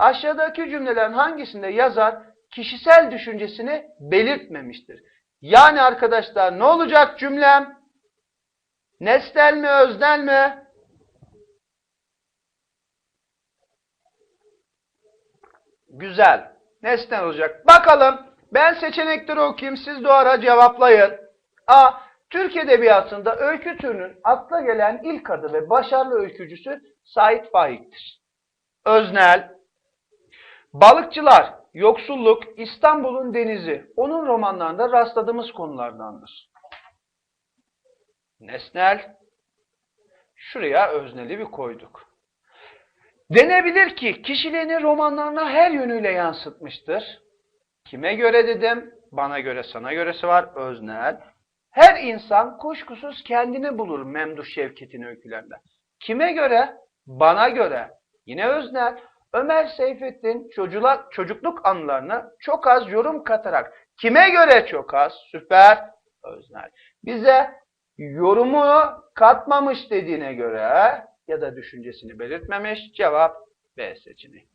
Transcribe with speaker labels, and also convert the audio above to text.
Speaker 1: Aşağıdaki cümlelerin hangisinde yazar kişisel düşüncesini belirtmemiştir? Yani arkadaşlar ne olacak cümlem? Nesnel mi, öznel mi? Güzel. Nesnel olacak. Bakalım. Ben seçenekleri okuyayım. Siz de o ara cevaplayın. A. Türk Edebiyatı'nda öykü türünün akla gelen ilk adı ve başarılı öykücüsü Sait Faik'tir. Öznel. Balıkçılar, yoksulluk, İstanbul'un denizi. Onun romanlarında rastladığımız konulardandır. Nesnel. Şuraya özneli bir koyduk. Denebilir ki kişiliğini romanlarına her yönüyle yansıtmıştır. Kime göre dedim? Bana göre, sana göresi var. Öznel. Her insan kuşkusuz kendini bulur Memduh Şevket'in öykülerinde. Kime göre? Bana göre. Yine öznel. Ömer Seyfettin çocuklar, çocukluk anılarına çok az yorum katarak. Kime göre çok az? Süper. Öznel. Bize yorumu katmamış dediğine göre ya da düşüncesini belirtmemiş. Cevap B seçeneği.